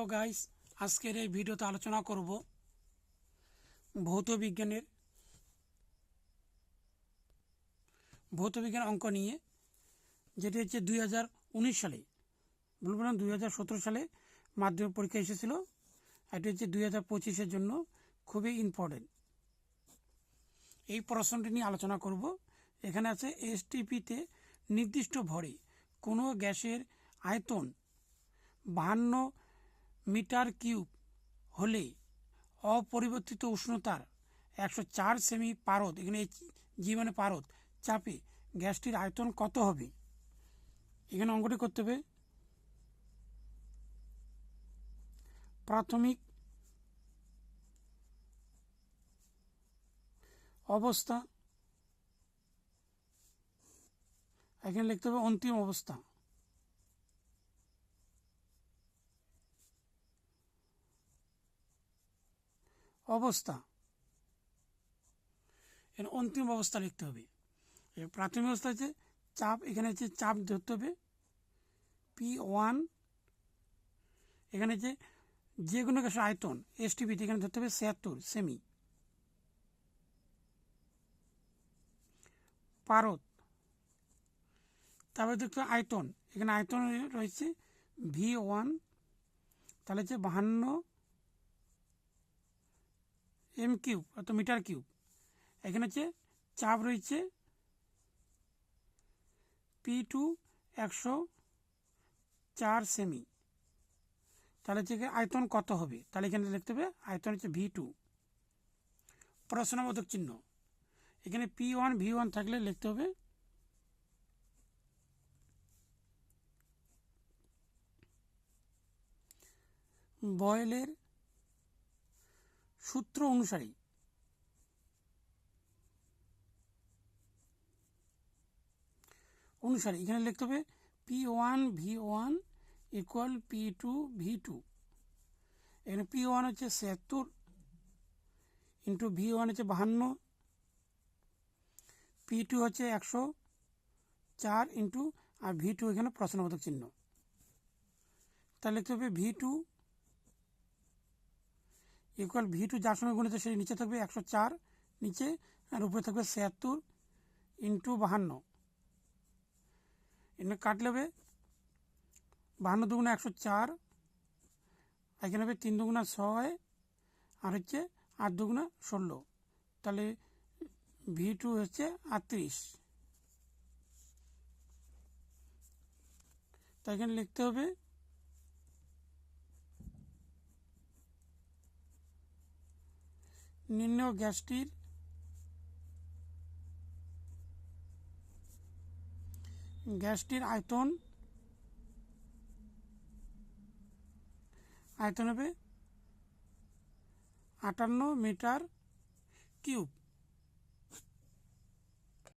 Hello guys, আজকের এই ভিডিওতে আলোচনা করব ভৌত বিজ্ঞানের, ভৌত বিজ্ঞান অঙ্ক নিয়ে, যেটি হচ্ছে দুই হাজার উনিশ সালে বলব দুই হাজার সতেরো সালে মাধ্যমিক পরীক্ষা এসেছিল। এটি হচ্ছে দুই হাজার পঁচিশের জন্য খুবই ইম্পর্টেন্ট এই প্রশ্নটি নিয়ে আলোচনা করব। এখানে আছে এসটিপিতে নির্দিষ্ট ভরে কোনো গ্যাসের আয়তন বাহান্ন মিটার কিউব হলে অপরিবর্তিত উষ্ণতার একশো চার সেমি পারদ এখানে এই জি মানে পারদ, চাপে গ্যাসটির আয়তন কত হবে? এখানে অঙ্কটি করতে হবে। প্রাথমিক অবস্থা, এখানে লিখতে হবে অন্তিম অবস্থা। অবস্থা। এর অন্তিম অবস্থা লিখতে হবে। প্রাথমিক অবস্থা হচ্ছে চাপ, এখানে হচ্ছে চাপ ধরতে হবে। পি ওয়ান এখানে যে যে কোনো গ্যাসের আয়তন এস এসটিপিতে এখানে ধরতে হবে ছিয়াত্তর সেমি পারদ, তারপরে দেখতে আয়তন, এখানে আয়তন রয়েছে ভি ওয়ান তাহলে হচ্ছে বাহান্ন এম কিউব অর্থাৎ মিটার কিউব এখানে হচ্ছে চাপ রয়েছে পি টু একশো চার সেমি তাহলে হচ্ছে আয়তন কত হবে? তাহলে এখানে লিখতে হবে আয়তন হচ্ছে ভি টু প্রশ্নবোধক চিহ্ন। এখানে পি ওয়ান ভি ওয়ান থাকলে লিখতে হবে বয়েলের সূত্র অনুসারী অনুসারে এখানে লিখতে হবে P one V one equal P two V two এখানে পি ওয়ান হচ্ছে ছিয়াত্তর ইন্টু ভি ওয়ান হচ্ছে বাহান্ন। পি টু হচ্ছে একশো চার ইন্টু আর ভি টু এখানে প্রশ্নবোধক চিহ্ন। তাহলে লিখতে হবে V two equal V two যার সঙ্গে গুণিত সেই নিচে থাকবে একশো চার, নিচে, আর উপরে থাকবে ছিয়াত্তর ইন্টু বাহান্ন। এখানে কাটলে হবে বাহান্ন দুগুণা একশো চার এখানে হবে তিন দুগুণা ছয়, আর হচ্ছে আট দুগুণা ষোলো। তাহলে ভি টু হচ্ছে আটত্রিশ। তাই এখানে লিখতে হবে নিম্ন গ্যাসটির গ্যাসটির আয়তন আয়তন হবে আটান্ন মিটার কিউব।